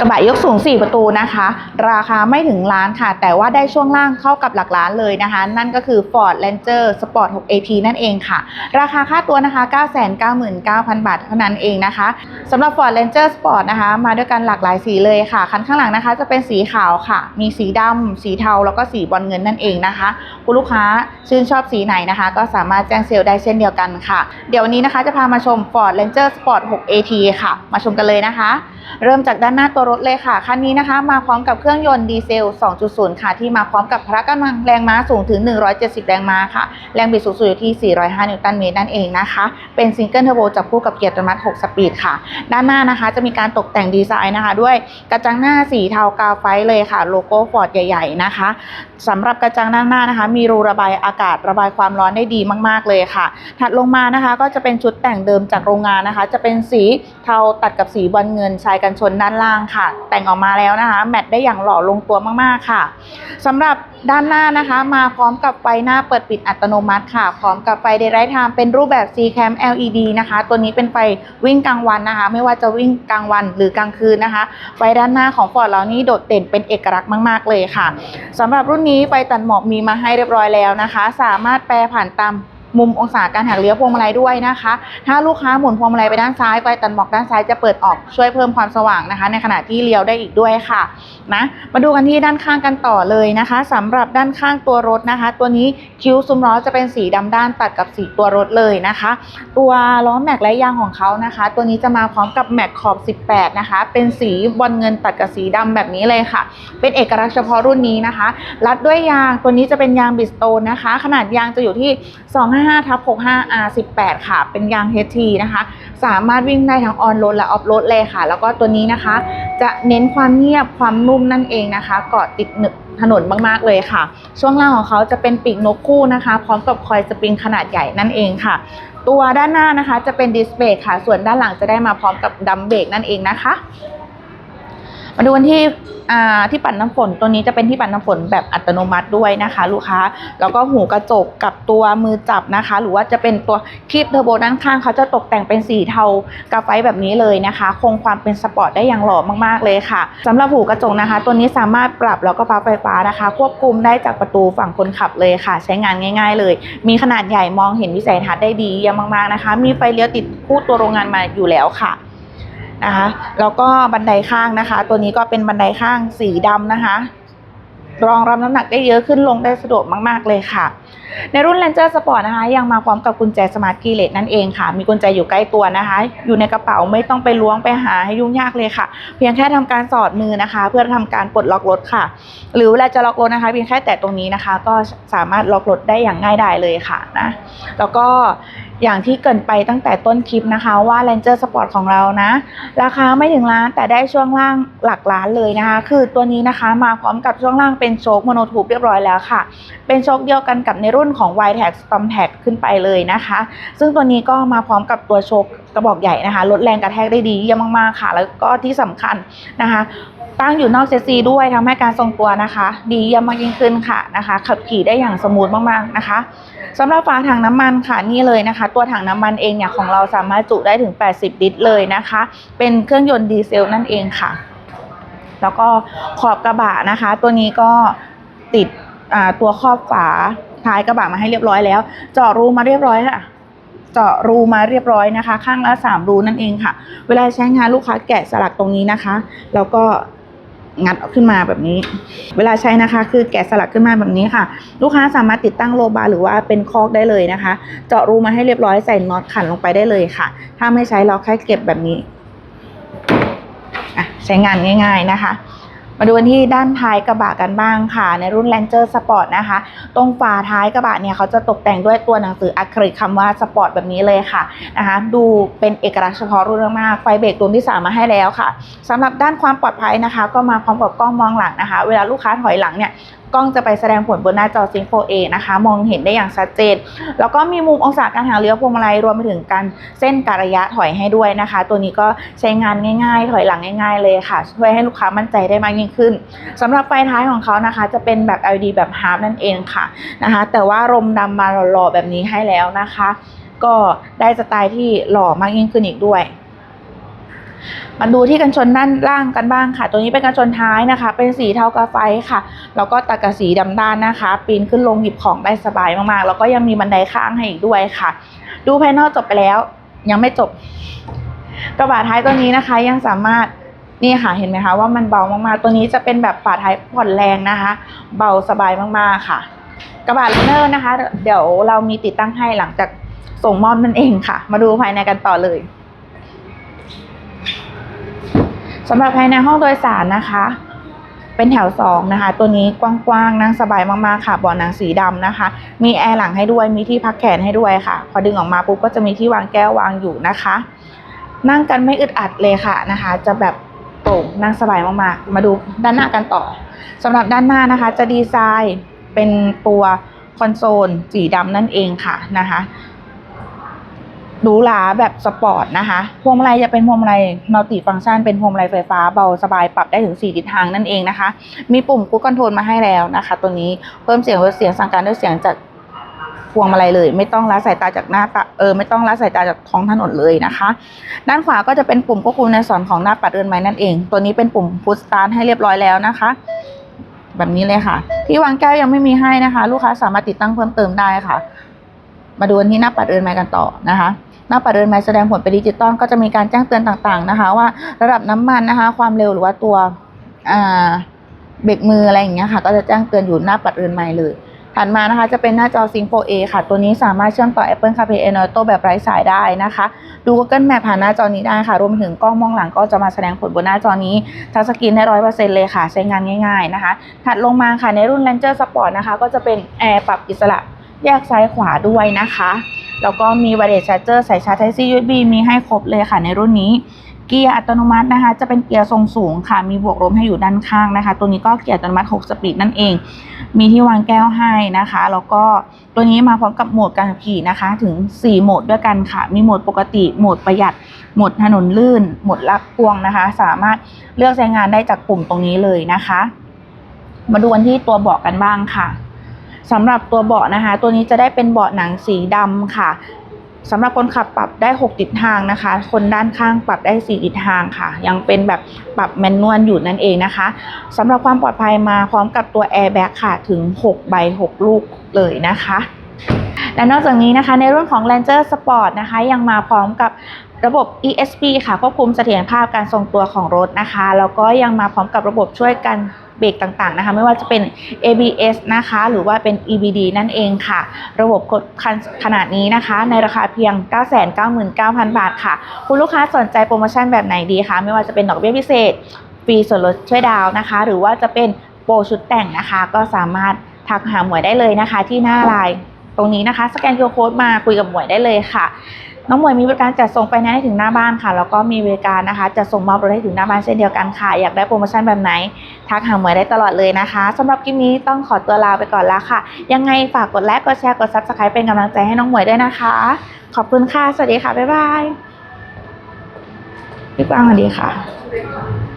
กระบะยกสูง 4 ประตูนะคะ ราคาไม่ถึงล้านค่ะ แต่ว่าได้ช่วงล่างเข้ากับหลักล้านเลยนะคะ นั่นก็คือ Ford Ranger Sport 6 AP นั่นเองค่ะ ราคาค่าตัวนะคะ 999,000 บาทเท่านั้นเองนะคะสำหรับ Ford Ranger Sport นะคะ มาด้วยกันหลากหลายสีเลยค่ะ คันข้างหลังนะคะจะเป็นสีขาวค่ะ มีสีดำสีเทาแล้วก็สีบอลเงินนั่นเองนะคะ คุณลูกค้าชื่นชอบสีไหนนะคะ ก็สามารถแจ้งเซลล์ได้เช่นเดียวกันค่ะ เดี๋ยววันนี้นะคะจะพามาชม Ford Ranger Sport 6 AT ค่ะ มาชมกันเลยนะคะ เริ่มจากด้านหน้าตัวรถเลยค่ะ คันนี้นะคะ มาพร้อมกับเครื่องยนต์ดีเซล 2.0 ค่ะ ที่มาพร้อมกับพละกำลังแรงม้าสูงถึง 170 แรงม้าค่ะ แรงบิดสูงสุดอยู่ที่ 405 นิวตันเมตรนั่นเองนะคะ เป็นซิงเกิลเทอร์โบจับคู่กับเกียร์อัตโนมัติ6สปีดค่ะ ด้านหน้านะคะ จะมีการตกแต่งดีไซน์นะคะ ด้วยกระจังหน้าสีเทากาไฟเลยค่ะ โลโก้ฟอร์ดใหญ่ ๆ นะคะสำหรับกระจังด้านหน้านะคะ มีรูระบายอากาศระบายความร้อนได้ดีมาก ๆ เลยค่ะ ถัดลงมานะคะ ก็จะเป็นชุดแต่งเดิมจากโรงงานนะคะ จะเป็นสีเทาตัดกับสีบอลเงินชายกันชนด้านล่างค่ะแต่งออกมาแล้วนะคะ แมทได้อย่างหล่อลงตัวมากๆค่ะสำหรับด้านหน้านะคะ มาพร้อมกับไฟหน้าเปิดปิดอัตโนมัติค่ะ พร้อมกับไฟ Daylight Time เป็นรูปแบบ C cam LED นะคะ ตัวนี้เป็นไฟวิ่งกลางวันนะคะ ไม่ว่าจะวิ่งกลางวันหรือกลางคืนนะคะ ไฟด้านหน้าของฟอร์ดเรานี่โดดเด่นเป็นเอกลักษณ์มาก ๆเลยค่ะสำหรับรุ่นนี้ไฟตัดหมอกมีมาให้เรียบร้อยแล้วนะคะ สามารถแปรผ่านตาม มุมองศาการหักเลี้ยวพวงมาลัยด้วยนะคะ ถ้าลูกค้าหมุนพวงมาลัยไปด้านซ้ายไฟตัดหมอกด้านซ้ายจะเปิดออกช่วยเพิ่มความสว่างนะคะ ในขณะที่เลี้ยวได้อีกด้วยค่ะนะมาดูกันที่ด้านข้างกันต่อเลยนะคะสำหรับด้านข้างตัวรถนะคะ ตัวนี้คิ้วซุ้มล้อจะเป็นสีดำด้านตัดกับสีตัวรถเลยนะคะ ตัวล้อแม็กและยางของเขานะคะ ตัวนี้จะมาพร้อมกับแม็กขอบ 18 นะคะ เป็นสีบอลเงินตัดกับสีดำแบบนี้เลยค่ะ เป็นเอกลักษณ์เฉพาะรุ่นนี้นะคะ รัดด้วยยางตัวนี้จะเป็นยางบิสโตนนะคะ ขนาดยางจะอยู่ที่255ทับ65 R18 ค่ะ เป็นยาง HT นะคะ สามารถวิ่งได้ทั้งออนโรดและออฟโรดเลยค่ะ แล้วก็ตัวนี้นะคะ จะเน้นความเงียบความนุ่มนั่นเองนะคะเกาะติดหนึบถนนมากๆเลยค่ะ ช่วงล่างของเขาจะเป็นปีกนกคู่นะคะ พร้อมกับคอยสปริงขนาดใหญ่นั่นเองค่ะ ตัวด้านหน้านะคะจะเป็นดิสเบรกค่ะ ส่วนด้านหลังจะได้มาพร้อมกับดัมเบรกนั่นเองนะคะ มาดูกันที่ที่ปัดน้ำฝนตัวนี้จะเป็นที่ปัดน้ำฝนแบบอัตโนมัติด้วยนะคะ ลูกค้าแล้วก็หูกระจกกับตัวมือจับนะคะ หรือว่าจะเป็นตัวคลิปเทอร์โบด้านข้างเขาจะตกแต่งเป็นสีเทากาไฟแบบนี้เลยนะคะ คงความเป็นสปอร์ตได้อย่างหล่อมากๆเลยค่ะสำหรับหูกระจกนะคะ ตัวนี้สามารถปรับแล้วก็พับไฟฟ้านะคะ ควบคุมได้จากประตูฝั่งคนขับเลยค่ะ ใช้งานง่าย ๆ เลย มีขนาดใหญ่มองเห็นวิสัยทัศน์ได้ดีเยี่ยมมากๆนะคะ มีไฟเลี้ยวติดคู่ตัวโรงงานมาอยู่แล้วค่ะ นะคะ แล้วก็บันไดข้างนะคะ ตัวนี้ก็เป็นบันไดข้างสีดำนะคะ รองรับน้ำหนักได้เยอะขึ้นลงได้สะดวกมาก ๆ เลยค่ะ ในรุ่น Ranger Sport นะคะ ยังมาพร้อมกับกุญแจสมาร์ทคีเลสนั่นเองค่ะ มีกุญแจอยู่ใกล้ตัวนะคะ อยู่ในกระเป๋าไม่ต้องไปล้วงไปหาให้ยุ่งยากเลยค่ะ เพียงแค่ทำการสอดมือนะคะ เพื่อทำการปลดล็อกรถค่ะ หรือเวลาจะล็อกรถนะคะ เพียงแค่แตะตรงนี้นะคะ ก็สามารถล็อกรถได้อย่างง่ายดายเลยค่ะนะ แล้วก็ อย่างที่เกินไปตั้งแต่ต้นคลิปนะคะว่า Ranger Sport ของเรานะ ราคาไม่ถึงล้านแต่ได้ช่วงล่างหลักล้านเลยนะคะ คือตัวนี้นะคะมาพร้อมกับช่วงล่างเป็นโชคโมโนทูบเรียบร้อยแล้วค่ะ เป็นโชคเดียวกันกับในรุ่นของ y t a g Storm Tag ขึ้นไปเลยนะคะ ซึ่งตัวนี้ก็มาพร้อมกับตัวโชคก ระบอกใหญ่นะคะลดแรงกระแทกได้ดีเยี่ยมมากๆค่ะ แล้วก็ที่สำคัญนะคะ ตั้งอยู่นอกเซซีด้วยทำให้การทรงตัวนะคะ ดีเยี่ยมมากยิ่งขึ้นค่ะนะคะ ขับขี่ได้อย่างสมูทมากๆนะคะสำหรับฝาถังน้ำมันค่ะนี่เลยนะคะ ตัวถังน้ำมันเองเนี่ยของเราสามารถจุได้ถึง 80 ลิตรเลยนะคะ เป็นเครื่องยนต์ดีเซลนั่นเองค่ะ แล้วก็ขอบกระบะนะคะ ตัวนี้ก็ติดตัวครอบฝาท้ายกระบะมาให้เรียบร้อยแล้ว เจาะรูมาเรียบร้อยค่ะ จาะรูมาเรียบร้อยนะคะ ข้างละสามรูนั่นเองค่ะ เวลาใช้งานลูกค้าแกะสลักตรงนี้นะคะ แล้วก็งัดขึ้นมาแบบนี้ เวลาใช้นะคะ คือแกะสลักขึ้นมาแบบนี้ค่ะ ลูกค้าสามารถติดตั้งโลบาร์หรือว่าเป็นคอกได้เลยนะคะ เจาะรูมาให้เรียบร้อยใส่น็อตขันลงไปได้เลยค่ะ ถ้าไม่ใช้เราแค่เก็บแบบนี้ใช้งานง่าย ๆนะคะ มาดูกันที่ด้านท้ายกระบะกันบ้างค่ะ ในรุ่น Ranger Sport นะคะ ตรงฝาท้ายกระบะเนี่ยเขาจะตกแต่งด้วยตัวหนังสืออะคริลิกคำว่า Sport แบบนี้เลยค่ะนะคะ ดูเป็นเอกลักษณ์เฉพาะรุ่นมากไฟเบรกตัวที่สามมาให้แล้วค่ะสำหรับด้านความปลอดภัยนะคะ ก็มาพร้อมกับกล้องมองหลังนะคะ เวลาลูกค้าถอยหลังเนี่ยกล้องจะไปแสดงผลบนหน้าจอ Sync 4A นะคะ มองเห็นได้อย่างชัดเจน แล้วก็มีมุมองศาการหาเลี้ยวพวงมาลัยรวมไปถึงการเส้นการระยะถอยให้ด้วยนะคะ ตัวนี้ก็ใช้งานง่าย ๆ ถอยหลังง่าย ๆ เลยค่ะ ช่วยให้ลูกค้ามั่นใจได้มากยิ่งขึ้นสำหรับไฟท้ายของเขานะคะ จะเป็นแบบ LED แบบฮาร์ปนั่นเองค่ะนะคะ แต่ว่ารมดำมาหล่อๆแบบนี้ให้แล้วนะคะ ก็ได้สไตล์ที่หล่อมากยิ่งขึ้นอีกด้วยมาดูที่กันชนด้านล่างกันบ้างค่ะ ตัวนี้เป็นกันชนท้ายนะคะ เป็นสีเทากาไฟค่ะ แล้วก็ตัดกับสีดำด้านนะคะ ปีนขึ้นลงหยิบของได้สบายมากๆ แล้วก็ยังมีบันไดข้างให้อีกด้วยค่ะ ดูภายนอกจบไปแล้ว ยังไม่จบ กระบะท้ายตัวนี้นะคะยังสามารถ นี่ค่ะเห็นไหมคะว่ามันเบามากๆ ตัวนี้จะเป็นแบบฝาท้ายผ่อนแรงนะคะ เบาสบายมากๆค่ะ กระบะเลนเนอร์นะคะ เดี๋ยวเรามีติดตั้งให้หลังจากส่งมอบนั่นเองค่ะ มาดูภายในกันต่อเลยสำหรับภายในห้องโดยสารนะคะ เป็นแถวสองนะคะ ตัวนี้กว้างๆนั่งสบายมากๆค่ะเบาะหนังสีดำนะคะ มีแอร์หลังให้ด้วยมีที่พักแขนให้ด้วยค่ะ พอดึงออกมาปุ๊บก็จะมีที่วางแก้ววางอยู่นะคะ นั่งกันไม่อึดอัดเลยค่ะนะคะ จะแบบ ปร่งนั่งสบายมากๆ มาดูด้านหน้ากันต่อสำหรับด้านหน้านะคะ จะดีไซน์เป็นตัวคอนโซลสีดำนั่นเองค่ะนะคะหรูหราแบบสปอร์ตนะคะพวงมาลัยจะเป็นพวงมาลัยมัลติฟังก์ชันเป็นพวงมาลัยไฟฟ้าเบาสบายปรับได้ถึง 4 ทิศทางนั่นเองนะคะ มีปุ่มกู o คอนโทรลมาให้แล้วนะคะ ตัวนี้เพิ่มเสียงลดเสียงสั่งการด้วยเสียงจาก วงมาลัยเลย ไม่ต้องละสายตาจากหน้าตาเออไม่ต้องละสายตาจากท้องถนนเลยนะคะ ด้านขวาก็จะเป็นปุ่มควบคุมในส่วนของหน้าปัดเรือนไม้นั่นเอง ตัวนี้เป็นปุ่มพุชสตาร์ทให้เรียบร้อยแล้วนะคะ แบบนี้เลยค่ะ ที่วางแก้วยังไม่มีให้นะคะ ลูกค้าสามารถติดตั้งเพิ่มเติมได้ค่ะ มาดูนที่หน้าปัดเรือนไม้กันต่อนะคะหน้าปัดเรือนไม้แสดงผลเป็นดิจิตอลก็จะมีการแจ้งเตือนต่างๆนะคะ ว่าระดับน้ำมันนะคะ ความเร็วหรือว่าตัวเบรกมืออะไรอย่างเงี้ยค่ะ ก็จะแจ้งเตือนอยู่หน้าปัดเรือนไม้เลย ถัดมานะคะจะเป็นหน้าจอ Sync 4A ค่ะ ตัวนี้สามารถเชื่อมต่อ Apple CarPlay Android Auto แบบไร้สายได้นะคะ ดู Google Map ผ่านหน้าจอนี้ได้ค่ะ รวมถึงกล้องมองหลังก็จะมาแสดงผลบนหน้าจอนี้ทัชสกรีนได้ร้อยเปอร์เซ็นต์เลยค่ะ ใช้งานง่าย ๆนะคะ ถัดลงมาค่ะในรุ่น Ranger Sport นะคะ ก็จะเป็นแอร์ปรับอิสระแยกซ้ายขวาด้วยนะคะ แล้วก็มี Wireless Charger ใส่ชาร์จ Type C USB มีให้ครบเลยค่ะในรุ่นนี้ เกียร์อัตโนมัตินะคะ จะเป็นเกียร์ทรงสูงค่ะ มีบวกลมให้อยู่ด้านข้างนะคะ ตัวนี้ก็เกียร์อัตโนมัติ 6 สปีดนั่นเอง มีที่วางแก้วให้นะคะ แล้วก็ตัวนี้มาพร้อมกับโหมดการขับขี่นะคะ ถึง 4 โหมดด้วยกันค่ะ มีโหมดปกติ โหมดประหยัด โหมดถนนลื่น โหมดลักพวงนะคะ สามารถเลือกใช้งานได้จากปุ่มตรงนี้เลยนะคะ มาดูกันที่ตัวเบาะกันบ้างค่ะสำหรับตัวเบาะนะคะ ตัวนี้จะได้เป็นเบาะหนังสีดำค่ะ สำหรับคนขับปรับได้6ทิศทางนะคะ คนด้านข้างปรับได้4ทิศทางค่ะ ยังเป็นแบบปรับแมนนวลอยู่นั่นเองนะคะสำหรับความปลอดภัยมาพร้อมกับตัวแอร์แบ็กค่ะ ถึง 6 ใบ 6 ลูกเลยนะคะและนอกจากนี้นะคะในรุ่นของ Ranger Sport นะคะยังมาพร้อมกับระบบ ESP ค่ะควบคุมเสถียรภาพการทรงตัวของรถนะคะ แล้วก็ยังมาพร้อมกับระบบช่วยกัน เบรกต่างๆนะคะ ไม่ว่าจะเป็น ABS นะคะ หรือว่าเป็น EBD นั่นเองค่ะ ระบบกดคันขนาดนี้นะคะ ในราคาเพียง 999,000 บาทค่ะ คุณลูกค้าสนใจโปรโมชั่นแบบไหนดีคะไม่ว่าจะเป็นดอกเบี้ยพิเศษฟรีส่วนลดช่วยดาวน์นะคะ หรือว่าจะเป็นโปรชุดแต่งนะคะ ก็สามารถทักหาหมวยได้เลยนะคะที่หน้าไลน์ ตรงนี้นะคะ สแกน QR Code มาคุยกับหมวยได้เลยค่ะ น้องหมวยมีบริการจัดส่งไปนะให้ถึงหน้าบ้านค่ะ แล้วก็มีบริการนะคะจัดส่งมอบรถให้ถึงหน้าบ้านเช่นเดียวกันค่ะ อยากได้โปรโมชั่นแบบไหน ทักหาหมวยได้ตลอดเลยนะคะสำหรับคลิปนี้ต้องขอตัวลาไปก่อนแล้วค่ะ ยังไงฝากกดไลค์ กดแชร์ กด Subscribe เป็นกำลังใจให้น้องหมวยด้วยนะคะ ขอบคุณค่ะ สวัสดีค่ะ บ๊ายบายพี่กวางสวัสดีค่ะ